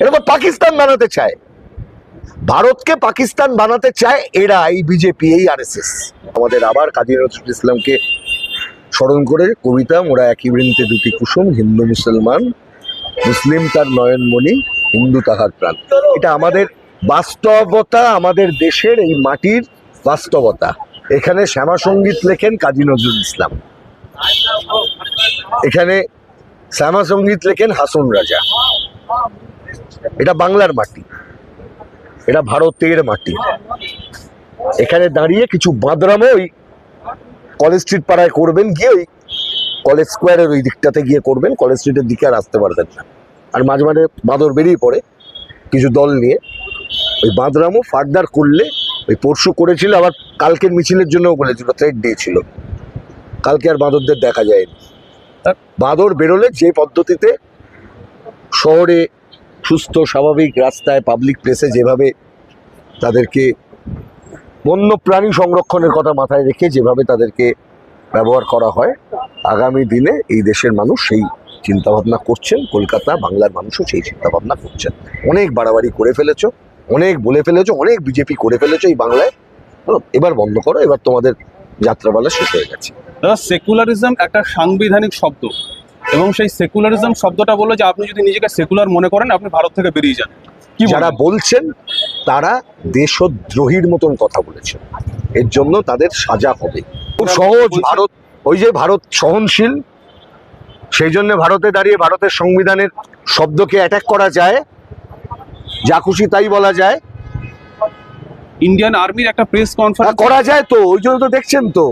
এরকম পাকিস্তান বানাতে চায়। ভারতকে পাকিস্তান বানাতে চায় এরা, এই বিজেপি, এই আরএসএস। আমাদের আবার কাজী নজরুল ইসলামকে স্মরণ করে কবিতা, মোরা একই বৃন্তে দুটি কুসুম, হিন্দু, মুসলমান। মুসলিম তার নয়নমণি, হিন্দু তাহার প্রাণ। এটা আমাদের বাস্তবতা, আমাদের দেশের এই মাটির বাস্তবতা। এখানে শ্যামা সংগীত লেখেন কাজী নজরুল ইসলাম। এখানে শ্যামা সংগীত লেখেন হাসন রাজা। এটা বাংলার মাটি। এটা ভারতের মাটি। এখানে দাঁড়িয়ে কিছু বাঁদরামো ওই কলেজ স্ট্রিট পাড়ায় করবেন গিয়ে ওই কলেজ স্কোয়ারের ওই দিকটাতে গিয়ে করবেন কলেজ স্ট্রিটের দিকে আর আসতে পারবেন না। আর মাঝে মাঝে বাঁদর বেরিয়ে পড়ে কিছু দল নিয়ে। ওই বাঁদরামও ফার্দার করলে ওই পরশু করেছিল আবার কালকের মিছিলের জন্যও বলেছিল থ্রেড দিয়েছিল। কালকে আর বাঁদরদের দেখা যায়নি। বাঁদর বেরোলে যে পদ্ধতিতে শহরে সুস্থ, স্বাভাবিক রাস্তায় পাবলিক প্লেসে যেভাবে তাদেরকে বন্য প্রাণী সংরক্ষণের কথা মাথায় রেখে যেভাবে তাদেরকে ব্যবহার করা হয়, আগামী দিনে এই দেশের মানুষ সেই চিন্তাভাবনা করছেন, কলকাতা বাংলার মানুষও সেই চিন্তাভাবনা করছেন। অনেক বাড়াবাড়ি করে ফেলেছো, অনেক বলে ফেলেছো, অনেক বিজেপি করে ফেলেছো এই বাংলায়। এবার বন্ধ করো, এবার তোমাদের যাত্রাপালা শেষ হয়ে গেছে। সেকুলারিজম একটা সাংবিধানিক শব্দ। এবং সেই সেকুলারিজম শব্দটা বলে যে আপনি যদি নিজেকে সেকুলার মনে করেন আপনি ভারত থেকে বেরিয়ে যান। কি যারা বলছেন তারা দেশদ্রোহীর মতন কথা বলেছেন। এর জন্য তাদের সাজা হবে। খুব সহজ ভারত ওই যে ভারত সহনশীল সেই জন্য ভারতে দাঁড়িয়ে ভারতের সংবিধানের শব্দকে অ্যাটাক করা যায়। যা খুশি তাই বলা যায়। ইন্ডিয়ান আর্মির একটা প্রেস কনফারেন্স করা যায় তো ওই জন্য তো দেখছেন তো।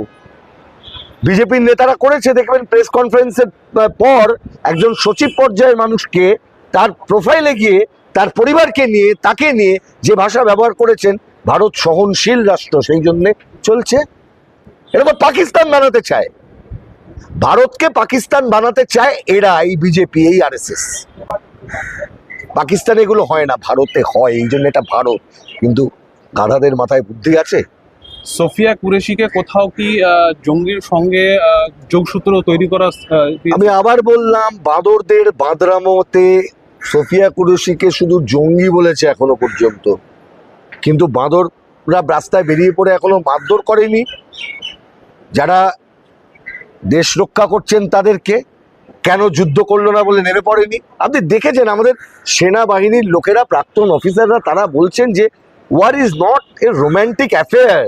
বিজেপির নেতারা করেছে, দেখবেন প্রেস কনফারেন্সের পর একজন সচিব পর্যায়ের মানুষকে তার প্রোফাইলে গিয়ে, তার পরিবারকে নিয়ে, তাকে নিয়ে যে ভাষা ব্যবহার করেছেন, ভারত সহনশীল রাষ্ট্র, সেই জন্যে চলছে। এরকম পাকিস্তান বানাতে চায়। ভারতকে পাকিস্তান বানাতে চায় এরা, এই বিজেপি এই আরএসএস পাকিস্তানে এগুলো হয় না, ভারতে হয়, এই জন্য এটা ভারত। কিন্তু গাধাদের মাথায় বুদ্ধি আছে? সোফিয়া কুরেশিকে কোথাও কি জঙ্গির সঙ্গে যোগসূত্র তৈরি করা আমি আবার বললাম, বাঁদরদের বাঁদরামতে সোফিয়া কুরুশিকে শুধু জঙ্গি বলেছে এখনও পর্যন্ত। কিন্তু বাঁদররা রাস্তায় বেরিয়ে পড়ে এখনও মারধর করেনি। যারা দেশ রক্ষা করছেন তাদেরকে কেন যুদ্ধ করল না বলে নেমে পড়েনি? আপনি দেখেছেন আমাদের সেনাবাহিনীর লোকেরা, প্রাক্তন অফিসাররা, তারা বলছেন যে war is not a romantic affair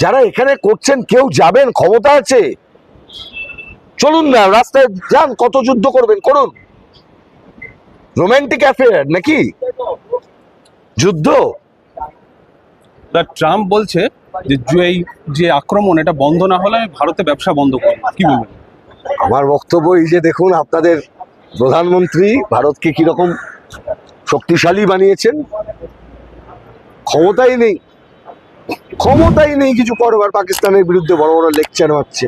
যারা এখানে করছেন কেউ যাবেন ক্ষমতা আছে? চলুন না রাস্তায় যান কত যুদ্ধ করবেন করুন। রোমান্টিক অ্যাফেয়ার নাকি? যুদ্ধ? ট্রাম্প বলছে যে যে এই যে আক্রমণ এটা বন্ধ না হলে ভারতে ব্যবসা বন্ধ করব। কি বলবেন? আমার বক্তব্য এই যে দেখুন আপনাদের প্রধানমন্ত্রী ভারতকে কীরকম শক্তিশালী বানিয়েছেন ক্ষমতাই নেই। ক্ষমতাই নেই কিছু করবার পাকিস্তানের বিরুদ্ধে বড় বড় লেকচার মারছে।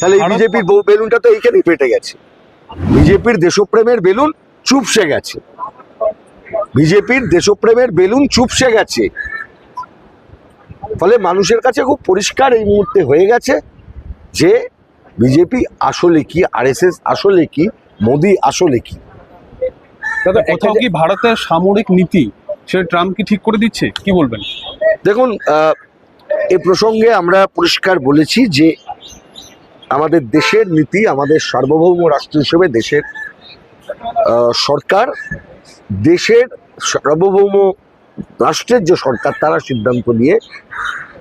তাহলে বিজেপির বেলুনটা তো এইখানেই ফেটে গেছে। বিজেপির দেশপ্রেমের বেলুন চুপসে গেছে। বিজেপির দেশপ্রেমের বেলুন চুপসে গেছে। ফলে মানুষের কাছে খুব পরিষ্কার এই মুহূর্তে হয়ে গেছে যে বিজেপি আসলে কি আরএসএস আসলে কি মোদি আসলে কি। দাদা কোথাও কি ভারতের সামরিক নীতি সে ট্রাম্প কি ঠিক করে দিচ্ছে? কি বলবেন? দেখুন এ প্রসঙ্গে আমরা পরিষ্কার বলেছি যে আমাদের দেশের নীতি, আমাদের সার্বভৌম রাষ্ট্র হিসেবে দেশের সরকার, দেশের সার্বভৌম রাষ্ট্রের যে সরকার, তারা সিদ্ধান্ত নিয়ে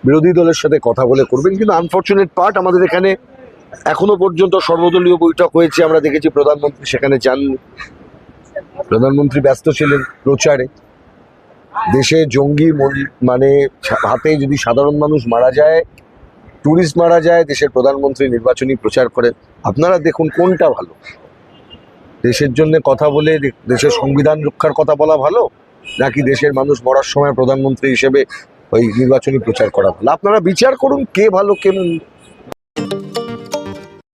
বিরোধী দলের সাথে কথা বলে করবেন। কিন্তু আনফর্চুনেট পার্ট আমাদের এখানে এখনও পর্যন্ত সর্বদলীয় বৈঠক হয়েছে। আমরা দেখেছি প্রধানমন্ত্রী সেখানে যাননি প্রধানমন্ত্রী ব্যস্ত ছিলেন প্রচারে। দেশে জঙ্গি মানে হাতে যদি সাধারণ মানুষ মারা যায় টুরিস্ট মারা যায়, দেশের প্রধানমন্ত্রী নির্বাচনী প্রচার করেন, আপনারা দেখুন কোনটা ভালো? দেশের জন্য কথা বলে দেশের সংবিধান রক্ষার কথা বলা ভালো? নাকি দেশের মানুষ মরার সময় প্রধানমন্ত্রী হিসেবে ওই নির্বাচনী প্রচার করা ভালো? আপনারা বিচার করুন কে ভালো, কে